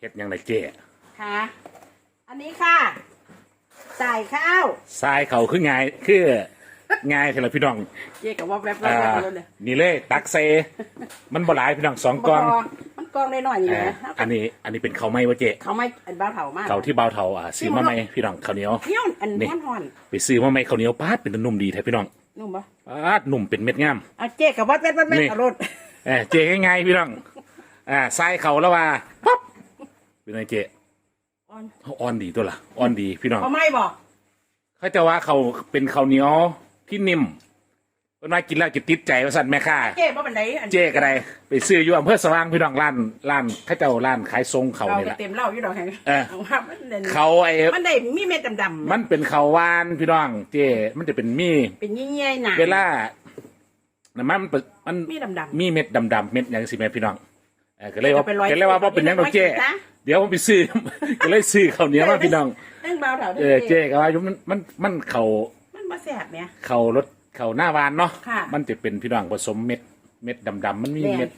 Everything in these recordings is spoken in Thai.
เฮ็ดหยังไงเจ๊ค่ะ อันนี้ค่ะใส่ข้าวทรายเขาคือง่ายคือง่ายเท่าไหร่พี่น้องเจ๊กับว่าแวบๆอ่าแวบๆเลยนี่เลยตักเซมันบ่หลายพี่น้องสองกล่องบ่มันกองได้หน่อยๆอยู่อ่านะอันนี้อันนี้เป็นข้าวไหม้วะเจ๊เขาไม่อันบ้าเผามากข้าวที่เบาเทาอะซื้อมาไหมพี่น้องข้าวเหนียว เที่ยวอันนี่ห่อนห่อนไปซื้อมาไหมข้าวเหนียวปาดเป็นนุ่มดีแท้พี่น้องๆนุ่มปะปาดนุ่มเป็นเม็ดงาม เอาเจ๊กับว่าแวบๆแวบนี่ ๆเอารถเออเจ๊ง่ายๆพี่น้องอ่าทรายเขาแล้วว่าปั๊บ เป็นไงเจ๊อ่อนเขาอ่อนดีตัวละอ่อนดีพี่น้องเขาไม่บอกเขาจะว่าเขาเป็นข้าวเหนียวที่นิ่มเพิ่นว่ากินแล้วจะติดใจว่าสั่นแม่ค้าเจ๊ว่าเป็นไหนอันเจ๊ก็ได้ไปซื้ออยู่อำเภอสว่างพี่น้องร้านร้านเข้าเจ้าร้านขายทรงเขาเรานี่แหก็ละเต็มเหล้าอยู่ดอกแหงเออาว่ามันด่นเขาไอ้มันได้มีเม็ดดำๆมันเป็นข้าวหวานพี่น้อง เจ๊มันจะเป็นมีเป็นเงี้ยๆหนาเวลาน้ำมันมันมันมีดำๆมีเม็ดดำๆเม็ดอย่างสิแม่พี่น้องเออก็เลยว่าจะไปร้อยก็เลยว่าว่าเป็นหยังดอกเจ๊ไม่กินนะ เดี๋ยวผมไปซื้อ ก็เลยซื้อข้าวเหนียวมาพี่น้องเรื่องเบาเถาเออเจ๊ก็ว่าอยู่มันมันมันเขามันมาแสบเนี่ยเขารสเขาหน้าหวานเนาะค่ะ มันจะเป็นพี่น้องผสมเม็ดเม็ดดำๆมันมีแดงเม็ด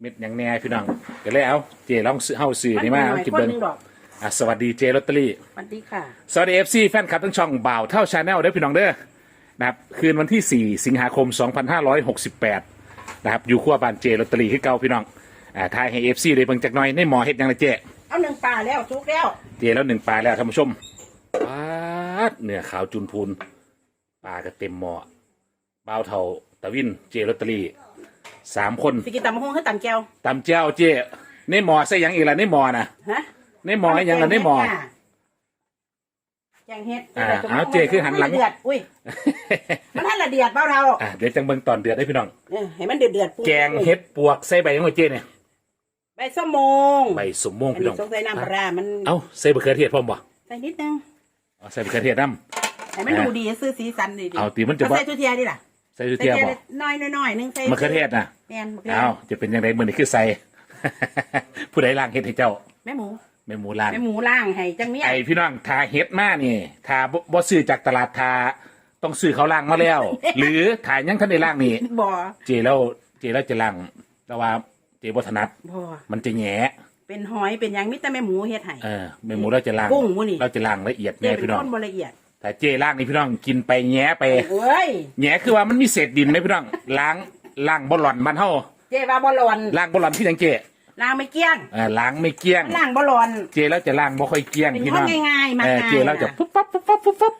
เม็ดอย่างแน่พี่น้องก็เลยเอาเจลองซื้อเฮาซื้อนี่มาหเอาน่อยกินคนเบิ้งหนึงดอกอะสวัสดีเจลอตเตอรี่สวัสดีค่ะสวัสดีเอฟซีแฟนคลับทั้งช่องบ่าวเท่าชาแนลเด้อพี่น้องเด้อนะครับคืนวันที่ 4 สิงหาคม 2568 นะครับอยู่ขั้วบานเจลอตเตอรี่คือเก่าพี่น้องอ่าทายให้เอฟซีได้เบิ่งจักหน่อยในหมอเฮ็ดหยังละเจ เอาหนึ่งปลาแล้วทุกแล้วเจแล้วหนึ่งปลาแล้วท่านผู้ชมปาดเนื้อขาวจุนพูนปลาก็เต็มหม้อบ่าวเท่าตะวินเจลอตเตอรี่สามคนสิกินตำมะฮงให้ตำแก้วตำเจ้าเจในหมอใส่หยังอีกล่ะในหมอนะฮะในหมอให้หยังล่ะในหมอแกงเฮ็ดอ่าเอาเจ๊คือหันหลังเดือดอุ้ยมันให้ละเดือดเบาเราอะเดี๋ยวจังเบิ่งตอนเดือดได้พี่น้อง เออให้มันเดือดเดือดปุ๊บแกงเห็ดปวกใส่ใบยังไงเจเนี่ย ใบส้มโมงใบสมม่วงอันพี่นี้น้องต้องใส่น้ำปลาร้ามันเอ้าใส่มะเขือเทศพร้อมบ่ใส่นิดนึงเอาใส่มะเขือเทศน้ ให้มันดูดีซื้อสีสันดีดีเอาตีมันจะบ่ใส่ทุเทียดิล่ะำใส่ทุใส่เทียมเทียบ่น้อยน้อยๆนึงใส่มะเขือเทศนะแมนมะเขือเอ้าจะเป็นยังไงมื้อนี้คือใส่ ผู้ใดล้างเห็ดให้เจ้าแม่หมูแม่หมูล้าง แม่หมูล่างให้จังเนี้ยไอพี่น้องทาเห็ดมานี่ทาบ่บ่ซื้อจากตลาดทาต้องซื้อเขาล้างมาแล้ว หรือถ่ายยังท่านได้ล้างนี่บ่เจแล้วเจแล้วจะล้าง แต่ว่า เจบ่ถนัด บ่มันจะแหงเป็นหอยเป็นหยังมิแต่แม่หมูเฮ็ดให้ เออแม่หมูเราจะล้างกุ้งมื้อนี้เราจะล้างละเอียดเจ๊แน่เป็นพี่น้องคนบ่ละเอียดแต่เจล้างนี่พี่น้องกินไปแหงไปเอ้ยแหงคือว่ามันมีเศษดินไหมพี่น้องล้างล้างบ่หล่อนบ้านเฮาเจ๊ว่าบ่ร้อนล้างบ่หล่อนที่จังเจล้างไม่เกลี้ยงเออล้างไม่เกลี้ยง ล้างบ่ร้อน เจแล้วจะล้างบ่ค่อยเกลี้ยงเป็นพี่คน้นองง่ายๆมาเออง่ายเจแล้วจะน่ะปุ๊บปั๊บปุ๊บปั๊บปุ๊บปั๊บ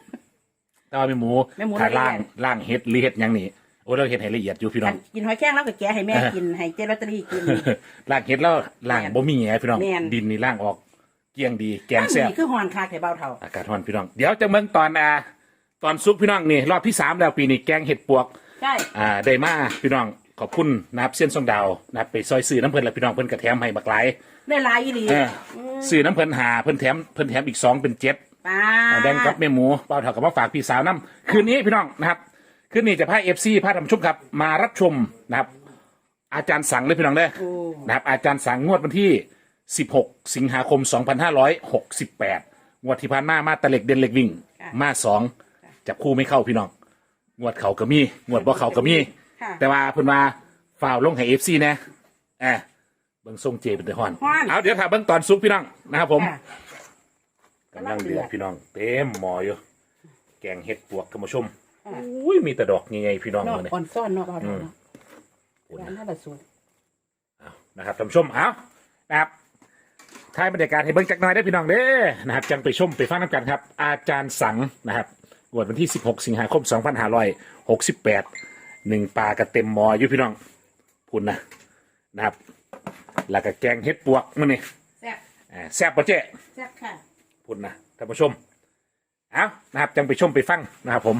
แต่ว่าแม่หมูแม่หมูถ้าละเอียดล้างล้างเฮ็ดหรือเฮ็ดหยังนี่โอ้ เราเฮ็ดให้ละเอียดอยู่พี่น้องกินหอยแครงแล้วก็แกะให้แม่เออกินให้เจลอตเตอรี่กินล้างเฮ็ดแล้วล้างแม่นบ่มีแหงพี่น้อง แม่น ดินนี่ล้างออก เกลี้ยงดี แกงแซ่บ นี่คือหอนคาไข่เบาเท่า อากาศร้อนพี่น้อง เดี๋ยวจะเบิ่งตอนอ่าตอนซุปพี่น้องนี่รอบที่สามแล้วปีนี้แกงเห็ดปวก ใช่ อ่าได้มาพี่น้องขอบคุณนะครับเส้นทรงดาวนะครับไปซอยซื้อน้ำเพิ่นและพี่น้องเพิ่นกระแถมให้บักหลายได้หลายอีหลีเออซื้อน้ำเพิ่นหาเพิ่นแถมเพิ่นแถมอีกสองเป็นเจ็ดป้าอ่าแบ่งกับแม่หมูเป้าเท่ากับมาฝากพี่สาวน้ำคืนนี้พี่น้องนะครับ คืนนี้จะพาเอฟซีพาท่านผู้ชมครับ มารับชมนะครับ อาจารย์สั่งเลยพี่น้องเด้อโอ้นะครับ อาจารย์สั่งงวดวันที่ 16 สิงหาคม 2568งวดที่ผ่านมามาแตะเล็กเด่นเล็กวิ่ง มาสองจับคู่ไม่เข้าพี่น้องงวดเขาก็มีงวดบ่เขาก็มี ค่ะ แต่ว่าเพิ่นว่าฝ่าวลงให้เอฟซีนะแอบเบิ่งทรงเจเป็นตะฮอนฮ้อน เอาเดี๋ยวถ้าเบิ่งตอนซุปพี่น้องนะครับผม ค่ะ กำลังเดือดพี่น้องเต็มหมออยู่ แกงเห็ดปวกท่านผู้ชมค่ะ อุ้ยมีแต่ดอกใหญ่ๆพี่น้องนอกเลย อ่อนซ่อนนอกเบาเท่าอืม เนาะร้านน่าจะสูงเอานะครับท่านผู้ชมเอานะครับท้ายบรรยากาศให้เบิ่งจักหน่อยได้อพี่น้องเด้อนะครับจังไปชมไปฟังน้ำกันครับ อาจารย์สังนะครับงวดวันที่ 16 สิงหาคม 2568หนึ่งปลากระเต็มหมออยู่พี่น้องพูนนะนะครับ แล้วก็แกงเห็ดปวกมันนี่แซ่บอ่าแซ่บปะเจ๊ แซ่บค่ะพูดนะท่านผู้ชม เอานะครับ จังไปชมไปฟังนะครับผม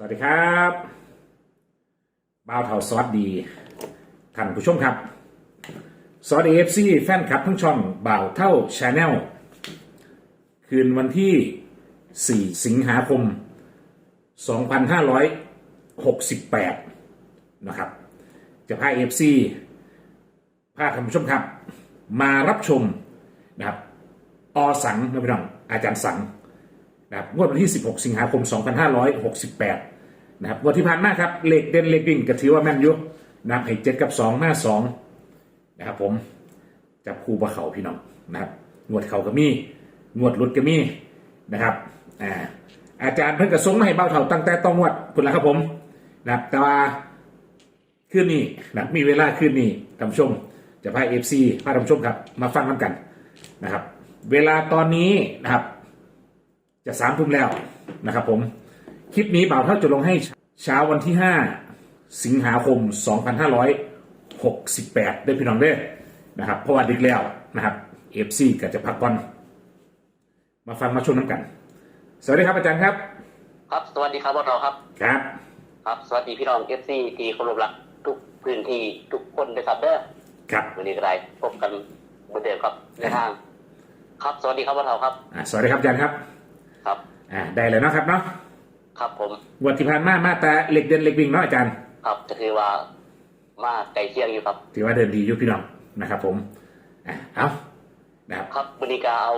สวัสดีครับบ่าวเท่าสวัสดีท่านผู้ชมครับ สวัสดีเอฟซีแฟนคลับทั้งช่องบ่าวเท่าชาแนลคืนวันที่ 4 สิงหาคม 2568 นะครับ จะพาเอฟซีพาท่านผู้ชมครับ มารับชมนะครับ อสังนะพี่น้องอาจารย์สัง นะครับงวดวันที่ 16 สิงหาคม 2568 นะครับงวดที่ผ่านมาครับเลขเด่นเลขวิ่งก็ถือว่าแม่นยุนะครับให้เจ็ดกับ2หน้า2นะครับผมจับคู่บะเขาพี่น้องนะครับงวดเขาก็มีงวดหลุดก็มีนะครับอ่าอาจารย์เพิ่งกระส่งมาให้เบ้าเท่าตั้งแต่ต้องงวดคุณละครับผมนะครับแต่ว่าคืนนี้นะมีเวลาคืนนี้ท่านชม จะพาเอฟซีพาท่านชมครับ มาฟังน้ำกันนะครับ เวลาตอนนี้นะครับ จะสามทุ่มแล้วนะครับผม คลิปนี้บ่าวเท่าจะลงให้เช้าวันที่ 5 สิงหาคม 2568ได้พี่น้องเด้อนะครับเพราะว่าดึกแล้วนะครับเอฟซีก็จะพักผ่อน มาฟังมาชมน้ำกัน สวัสดีครับอาจารย์ครับ ครับ สวัสดีครับพวกเราครับ ครับ ครับ สวัสดีพี่น้องเอฟซีที่เคารพรักทุกพื้นที่ทุกคนเลยครับเด้อครับวันนี้ก็ได้พบกันเหมือนเดิมครับในทาง ครับ สวัสดีครับพวกเราครับ อ่าสวัสดีครับอาจารย์ครับ ครับ อ่าได้เลยเนาะครับเนาะครับผมวันที่ผ่านมามาแต่เหล็กเด่นเหล็กวิ่งเนาะอาจารย์ ครับก็คือว่ามาไกลเที่ยงอยู่ครับ ถือว่าเดินดีอยู่พี่น้องนะครับผมอ่าเอานะครับครับวันนี้ก็เอา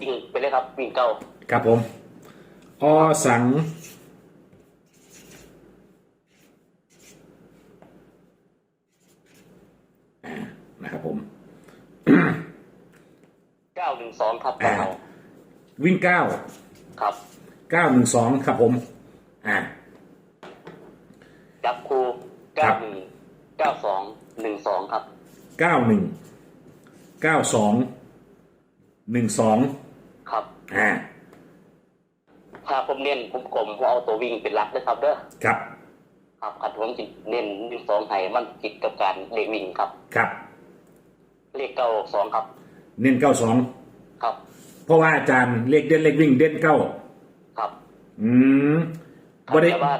วิ่งไปเลยครับวิ่งเก้าครับผมอสัง อ่านะครับผม เก้าหนึ่งสองครับพวกเราวิ่งเก้า ครับเก้าหนึ่งสองครับผม อ่า จับคู่เก้าหนึ่งเก้าสองหนึ่งสองครับ เก้าหนึ่งเก้าสองหนึ่งสองครับ อ่า ถ้าผมเน้นผมกลมผมเอาตัววิ่งเป็นหลักนะครับเด้อครับ ครับขัดผมจิเน้นหนึ่งสองไห้มันจิตกับการเลขวิ่งครับ ครับ เลขเก้าสองครับ เน้นเก้าสองครับ เพราะว่าอาจารย์เลขเด่นเลขวิ่งเด่นเก้าครับอืมครับบ่ได้แต่ว่า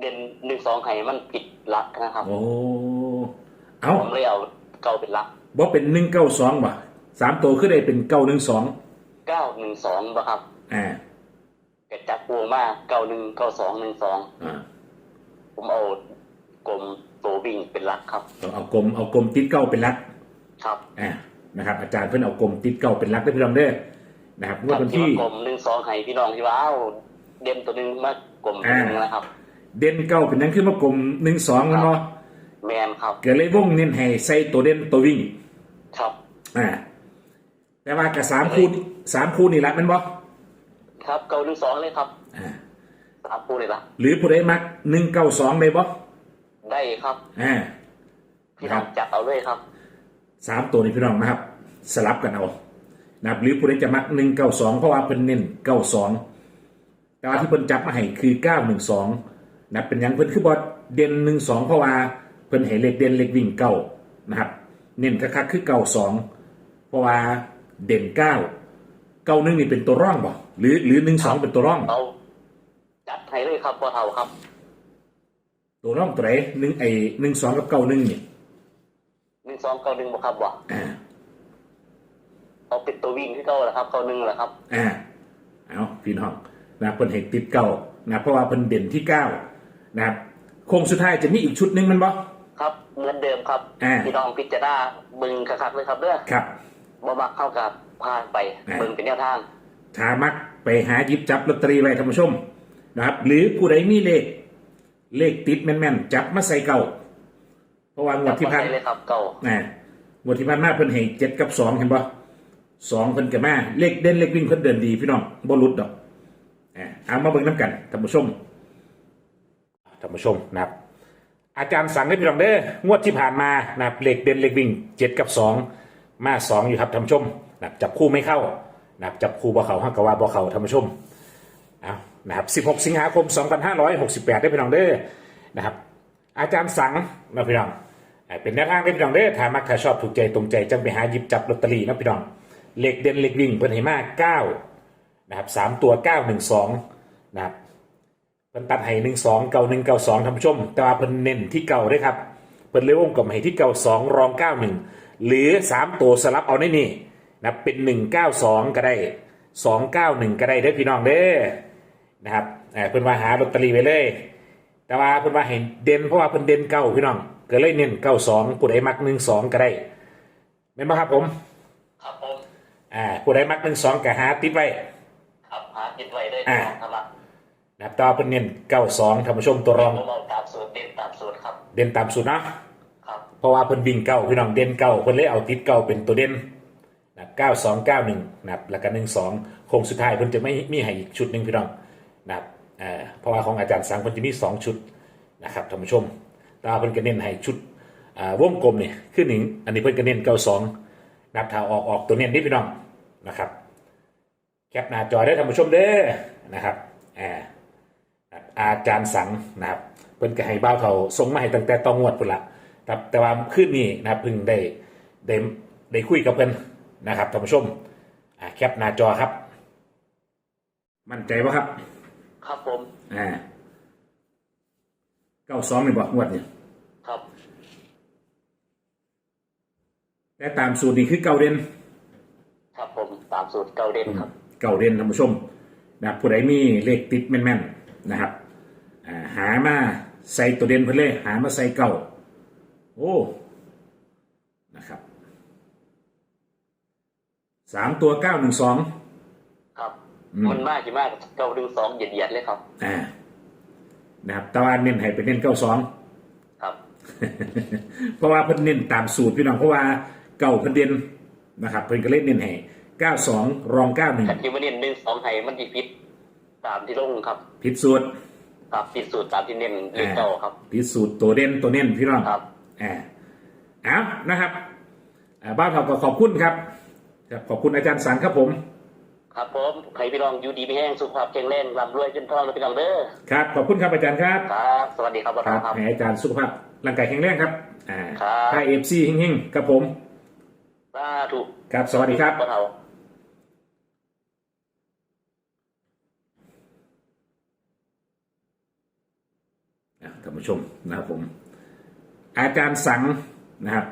เด่นหนึ่งสองไห้มันผิดหลักนะครับโอ้เอาผมเลยเอาเก้าเป็นหลักบ่เป็นหนึ่งเก้าสองว่ะสามตัวขึ้นได้เป็นเก้าหนึ่งสองเก้าหนึ่งสองครับอ่ากระจับพวงมาเก้าหนึ่งเก้าสองหนึ่งสองอ่าผมเอากลมตัววิ่งเป็นหลักครับต้องเอากลมเอากลมติดเก้าเป็นหลักครับอ่า นะครับ อาจารย์เพิ่นเอากลมติดเก้าเป็นหลักได้พี่น้องเด้อนะครับงวดวันที่ที่ว่ากลมหนึ่งสองไห้พี่น้องที่ว่าเอ้าเด่นตัวหนึ่งมากลมตัวหนึ่งนะครับ เด่นเก้าเป็นนั้นขึ้นมากลมหนึ่งสองมันเนาะแมนครับเกิดเลยวงเน้นให้ใส่ตัวเด่นตัววิ่ง ครับอ่าแต่ว่ากับสามคู่สามคู่นี่แหละแมันบ่ครับเก้าหนึ่งสองเลยครับอ่าสามคู่เลยละหรือผู้ใดมักหนึ่งเก้าสองได้บ่ได้ครับอ่าพี่น้องจับเอาเลยครับ สามตัวนี้พี่น้องนะครับ สลับกันเอานะครับหรือผู้ใดจะมักหนึ่งเก้าสองเพราะว่าเพิ่นเน้นเก้าสองแต่ว่าที่เพิ่นจับมาให้คือเก้าหนึ่งสองนะเป็นหยังเพิ่นคือบอดเด่นหนึ่งสองเพราะว่าเพิ่นให้เลขเด่นเลขวิ่งเก้านะครับ เน้นคักๆคือเก้าสองเพราะว่าเด่นเก้าเก้าหนึ่งนี่เป็นตัวร่องบ่หรือหรือหนึ่งสองเป็นตัวร่องเอาจัดให้เลยครับพ่อเท่าครับ ตัวร่องตัวไหนหนึ่งไอหนึ่งสองกับเก้าหนึ่งนี่หนึ่ง สองเก้าหนึ่งบ่ครับบ่อ่าเอาเป็นตัววิ่งที่เก้าแหละครับเก้าหนึ่งแหละครับอ่าเอาพี่น้องนะเพิ่นเห็นติดเก่านะเพราะว่าเพิ่นเด่นที่เก้านะครับโค้งสุดท้ายจะมีอีกชุดหนึงมันบ่ ครับเหมือนเดิมครับอ่า พี่น้องพิจารณาเบึงคักๆเลยครับเด้อครับ บ่มักเข้ากับพานไปอ่า เบิ่งเป็นแนวทางถ้ามักไปหาหยิบจับลอตเตอรี่ไว้ท่านผู้ชมนะครับ หรือผู้ใดมีเลข เลขติดแม่นๆ จับมาใส่เก่า เพราะว่างวดที่ผ่านจับมใส่เลยครับเก้าอ่างวดที่ผ่านมาเพิ่นให้เจ็ดกับสองเห็นบ่สองเพิ่นก็มาเลขเด่นเลขวิ่งเพิ่นเดินดีพี่น้องบ่หลุดดอกอ่าเอามาเบิ่งน้ำกันท่านผู้ชมท่านผู้ชมนะครับ อาจารย์สั่งให้พี่น้องเด้องวดที่ผ่านมานะครับเลขเด่นเลขวิ่งเจ็ดกับสองมาสองอยู่ครับท่านผู้ชมนะครับจับคู่ไม่เข้านะครับจับคู่บ่เขาห้ากว่าบ่เขาท่านผู้ชมเอานะครับ16 สิงหาคม 2568 ได้พี่น้องเด้อนะครับ อาจารย์สั่งนะพี่น้องเป็นแนวทางได้พี่น้องเด้อถ้ามักถ้าชอบถูกใจตรงใจจังไปหาหยิบจับลอตเตอรี่นะพี่น้องเลขเด่นเลขวิ่งเพิ่นให้มาก9นะครับสามตัว912นะครับเพิ่นตัดให้หนึ่งสองเก่าหนึ่งเก่าสองท่านผู้ชม แต่ว่าเพิ่นเน้นที่เก่าด้วยครับเพิ่นเลยวงกลมให้ที่เก่าสองรองเก้าหนึ่งหรือสามตัวสลับเอาในนี่นะเป็นหนึ่งเก้าสองก็ได้สองเก้าหนึ่งก็ได้เด้อพี่น้องเด้อนะครับเพิ่นว่าหาลอตเตอรี่ไว้เลย แต่ว่าเพิ่นว่าให้เด่นเพราะว่าเพิ่นเด่นเก้าพี่น้องก็เลยเน้นเก้าสองผู้ใดมักหนึ่งสองก็ได้แม่นบ่ครับผมครับผมอ่าผู้ใดมักหนึ่งสองก็หาติดไว้ครับหาคิดไว้เลยอ่าพี่น้องครับนะครับแต่ว่าเพิ่นเน้นเก้าสองท่านผู้ชมตัวรองผมเอาตามสูตรเด่นตามสูตรครับเด่นตามสุดเนาะครับเพราะว่าเพิ่นวิ่งเก้าพี่น้องเด่นเก้าเพิ่นเลยเอาติดเก้าเป็นตัวเด่นนะครับเก้าสองเก้าหนึ่งนะครับแล้วก็หนึ่งสองโค้งสุดท้ายเพิ่นจะไม่มีให้อีกชุดหนึ่งพี่น้องนะครับ อ่าเพราะว่าของอาจารย์สังเพิ่นจะมีสองชุดนะครับท่านผู้ชมตาเพิ่นก็เน้นให้ชุดอ่าวงกลมเนี่ยคือหนึ่งอันนี้เพิ่นก็เน้นเก้าสองนับถ้าออกออกตัวเน้นนี่พี่น้องนะครับแคปหน้าจอได้ท่านผู้ชมเด้อนะครับอ่าอาจารย์สังนะครับเพิ่นก็ให้บ้าวเท่าส่งมาให้ตั้งแต่ต้องงวดพุ่นละครับแต่ว่าขึ้นนี่นะครับเพิ่งได้ได้ได้คุยกับเพิ่นนะครับท่านผู้ชมแคปหน้าจอครับ มั่นใจปะครับ ครับผมอ่าเก้าสองนี่บอกงวดเนี่ยครับ แต่ตามสูตรนี่คือเก้าเด่นครับผมตามสูตรเก่าเด่นครับเก่าเด่นท่านผู้ชมนะครับผู้ใดมีเลขติดแม่นๆนะครับอ่าหามาใส่ตัวเด่นเพิ่นเลยหามาใส่เก่าโอ้นะครับสามตัวเก้าหนึ่งสองครับอื มมันมากกี่มากเก่าดึงสองเหยียดเหยียดๆเลยครับอ่านะครับแตะวันเน้นให้เป็นเน้นเก้าสองครับ เพราะว่าเพิ่นเน้นตามสูตรพี่น้องเพราะว่าเก่าเพิ่นเด่นนะครับเพิ่นก็เล่นเน้นให้เก้าสองรองเก้าหนึ่งขัดที่วันนี้หนึ่งสองไทยมันดีฟิตตามที่ลงครับผิดสูตรครับฟิตสูตรตามที่เน้นเลขเก่าครับผิดสูตรตัวเด่นตัวเน้นพี่น้องครับอ่าเอานะครับอ่าบ้านเราก็ขอบคุณครับครับขอบคุณอาจารย์สันครับผม ครับผมใครพี่น้องอยู่ดีไม่แห้งสุขภาพแข็งแรงร่ำรวยจนทองเลยพี่น้องเด้อครับขอบคุณครับอาจารย์ครับครับ สวัสดีครับครัครับให้อาจารย์สุขภาพร่างกายแข็งแรงครับอ่าครับถ้าเอฟซีเฮงๆครับผมสาธุครับสวัสดีครับพ่อเฒ่าอะท่านผู้ชมนะครับผม อาจารย์สังนะครับ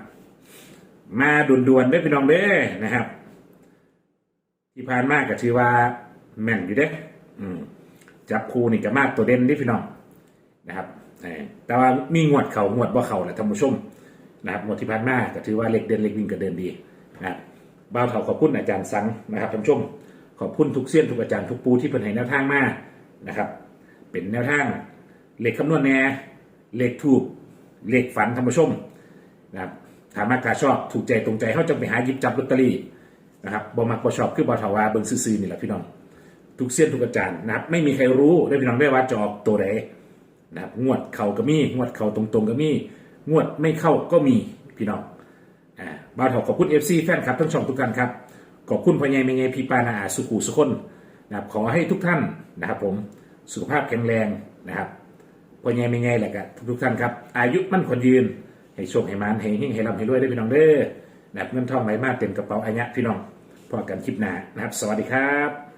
มาด่วนๆได้อพี่น้องเด้อนะครับ ที่ผ่านมาก็ถือว่าแม่นอยู่เด้อืมจับคู่นี่ก็มากตัวเด่นดิพี่น้องนะครับแต่ว่ามีงวดเขางวดบ่เขาแหละท่านผู้ชมนะครับงวดที่ผ่านมาก็ถือว่าเล็กเด่นเล็กวิ่งก็เดินดีนะครับบ่าวเถาขอบคุณอาจารย์สังนะครับท่านผู้ชม ขอบคุณทุกเสี้ยนทุกอาจารย์ทุกปูที่เพิ่นให้แนวทางมานะครับ เป็นแนวทางเลขคำนวณแน่เลขถูกเลขฝันท่านผู้ชมนะครับถามมากาชอบถูกใจตรงใจเขาจะไปหาหยิบจับลอตเตอรี่ นะครับบ่มักบ่ชอบคือบอทาวาเบิงซื่อๆนี่แหละพี่น้อง ทุกเส้นทุกอาจารย์นะครับ ไม่มีใครรู้ได้พี่น้องได้ว่าจะออกตัวไหนนะครับงวดเข่าก็มีงวดเข่าตรงๆก็มีงวดไม่เข้าก็มีพี่น้องอ่าบ่าวเถาขอบคุณ FC แฟนคลับทั้งช่องทุกท่านครับขอบคุณพ่อใหญ่แม่ใหญ่พี่ปานาอาสุขุสุคนนะครับขอให้ทุกท่านนะครับ ผมสุขภาพแข็งแรงนะครับพ่อใหญ่แม่ใหญ่แหละครับทุกท่านครับ อายุมั่นขวัญยืนให้โชคให้มานให้เฮงให้ร่ำให้รวยได้พี่น้องเด้อ นะครับเงินทองไหลมาเต็มกระเป๋าอันยะพี่น้องพอกันคลิปหน้านะครับ สวัสดีครับ